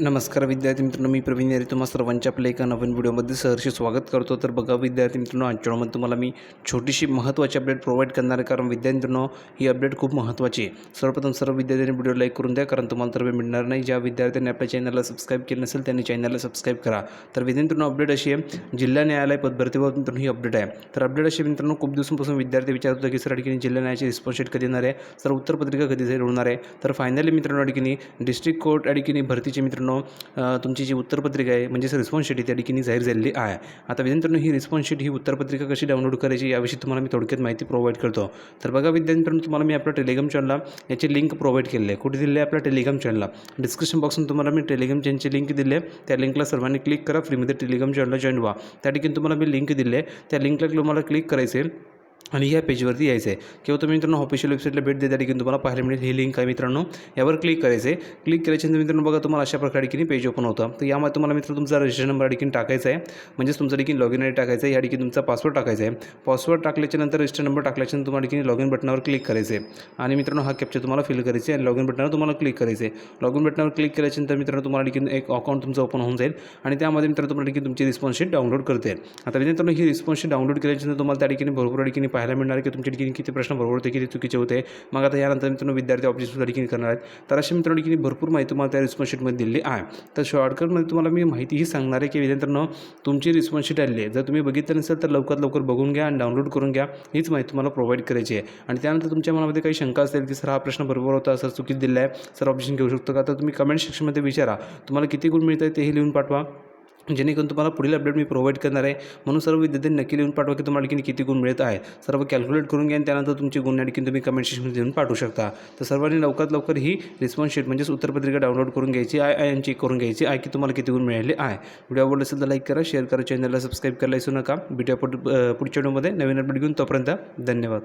नमस्कार विद्यार्थी मित्रांनो मी प्रवीण यारे. तुम्हा सर्वांच्या आपल्या एका नवीन व्हिडिओमध्ये सहर्ष स्वागत करतो. तर बघा विद्यार्थी मित्रांनो आजच्यामध्ये तुम्हाला मी छोटीशी महत्त्वाची अपडेट प्रोव्हाइड करणार आहे. कारण विद्यार्थी मित्रांनो ही अपडेट खूप महत्त्वाची आहे. सर्वप्रथम सर्व विद्यार्थ्यांनी व्हिडिओ लाईक करून द्या कारण तुम्हाला तर मिळणार नाही. ज्या विद्यार्थ्यांनी आपल्या चॅनलला सबस्क्राईब केलं नसेल त्यांनी चॅनलला सबस्क्राईब करा. तर विद्यार्थी मित्रांनो अपडेट अशी आहे. जिल्हा न्यायालय पदभरतीबाबत मित्रांनो ही अपडेट आहे. तर अपडेट अशी मित्रांनो खूप दिवसांपासून विद्यार्थी विचारत होतो की सर ठिकाणी जिल्हा न्यायालयाची रिस्पॉन्स शीट कधी येणार आहे? सर उत्तरपत्रिका कधी होणार आहे? तर फायनली मित्रांनो ठिकाणी डिस्ट्रिक्ट कोर्ट या ठिकाणी भरतीची मित्रांनो मित्रांनो तुमची जी उत्तरपत्रिका आहे म्हणजेच रिस्पॉन्स शीट त्या ठिकाणी जाहीर झालेली आहे. आता विद्यार्थ्यांनो ही रिस्पॉन्स शीट ही उत्तरपत्रिका कशी डाउनलोड करायची याविषयी तुम्हाला मी थोडक्यात माहिती प्रोव्हाइड करतो. तर बघा विद्यार्थ्यांनो तुम्हाला मी आपल्या टेलिग्राम चॅनलला याची लिंक प्रोव्हाइड केलेली आहे. कुठे दिली आहे आपल्या टेलिग्राम चॅनलला डिस्क्रिप्शन बॉक्समध्ये तुम्हाला मी टेलिग्राम चॅनलची लिंक दिली आहे. त्या लिंकला सर्वांनी क्लिक करा फ्रीमध्ये टेलिग्राम चॅनलला जॉईन व्हा. त्या ठिकाणी तुम्हाला मी लिंक दिली आहे. त्या लिंकला तुम्हाला क्लिक करायचं आहे. आणि या पेजवरती यायचं आहे किंवा तुम्ही मित्रांनो ऑफिशियल वेबसाईटला भेट देता ठिकाणी तुम्हाला पाहायला मिळेल. ही लिंक आहे मित्रांनो यावर क्लिक करायचं आहे क्लिक केल्याच्यानंतर मित्रांनो बघा तुम्हाला अशा प्रकारे की पेज ओपन होतं. तर यामध्ये तुम्हाला मित्र तुमचा रजिस्ट्रेशन नंबर ठिकाणी टाकायचा आहे. म्हणजेच तुमचा ठिकाणी लॉगिन आय टाकायचा आहे. या ठिकाणी तुमचा पासवर्ड टाकायचा आहे. पासवर्ड टाकल्याच्यानंतर रजिस्टर नंबर टाकल्याच्यानंतर तुम्हाला ठिकाणी लॉगिन बटनावर क्लिक करायचे आहे. आणि मित्रांनो हा कॅप्चर तुम्हाला फिल करायचे आणि लॉग इन बटनावर तुम्हाला क्लिक करायचं आहे. लॉग इन बटनावर क्लिक केल्याच्यानंतर मित्रांनो तुम्हाला ठिकाणी एक अकाउंट तुमचं ओपन होऊन जाईल. आणि त्यामध्ये मित्रांनो तुम्हाला ठिकाणी तुमची रिस्पॉन्सशीट डाउनलोड करते आता मित्रांनो ही रिस्पॉन्सशीट डाउनलोड केल्याच्यानंतर तुम्हाला त्या ठिकाणी भरपूर ठिकाणी पाहायला मिळणार आहे की तुमच्या ठिकाणी किती प्रश्न बरोबर होते किती चुकीचे होते. मग आता यानंतर मित्रांनो विद्यार्थी ऑब्जेक्ट ठिकाणी करणार आहेत. तर अशा मित्रांनो ठिकाणी भरपूर माहिती तुम्हाला त्या रिस्पॉन्स शीटमध्ये दिली आहे. तर शॉर्टकटमध्ये तुम्हाला मी माहितीही सांगणार आहे की विद्यार्थ्यांनो तुमची रिस्पॉन्स शीट आली आहे. जर तुम्ही बघितलं नसेल तर लवकरात लवकर बघून घ्या आणि डाउनलोड करून घ्या. हीच माहिती तुम्हाला प्रोव्हाइड करायची आहे. आणि त्यानंतर तुमच्या मनामध्ये काही शंका असेल की सर हा प्रश्न बरोबर होता. सर चुकीत दिला आहे सर ऑप्शन घेऊ शकतो का? तर तुम्ही कमेंट सेक्शनमध्ये विचारा. तुम्हाला किती गुण मिळत आहे तेही लिहून पाठवा. जेणेकरून तुम्हाला पुढील अपडेट मी प्रोव्हाइड करणार आहे. म्हणून सर्व विद्यार्थ्यांनी नक्की लिहून पाठवा की तुम्हाला आणखी किती गुण मिळत आहे सर्व कॅल्क्युलेट करून घ्या आणि त्यानंतर तुमचे गुण आणखी तुम्ही कमेंट सेक्शनमध्ये देऊन पाठवू शकता. तर सर्वांनी लवकरात लवकर ही रिस्पॉन्स शीट म्हणजेच उत्तरपत्रिका डाउनलोड करून घ्यायची आहे आणि चेक करून घ्यायची आहे की तुम्हाला किती गुण मिळाले आहे व्हिडिओ आवडला असेल तर लाईक करा शेअर करा चॅनलला सबस्क्राईब करायला विसरू नका. व्हिडिओ पुढच्या व्हिडिओमध्ये नवीन अपडेट घेऊन तोपर्यंत धन्यवाद.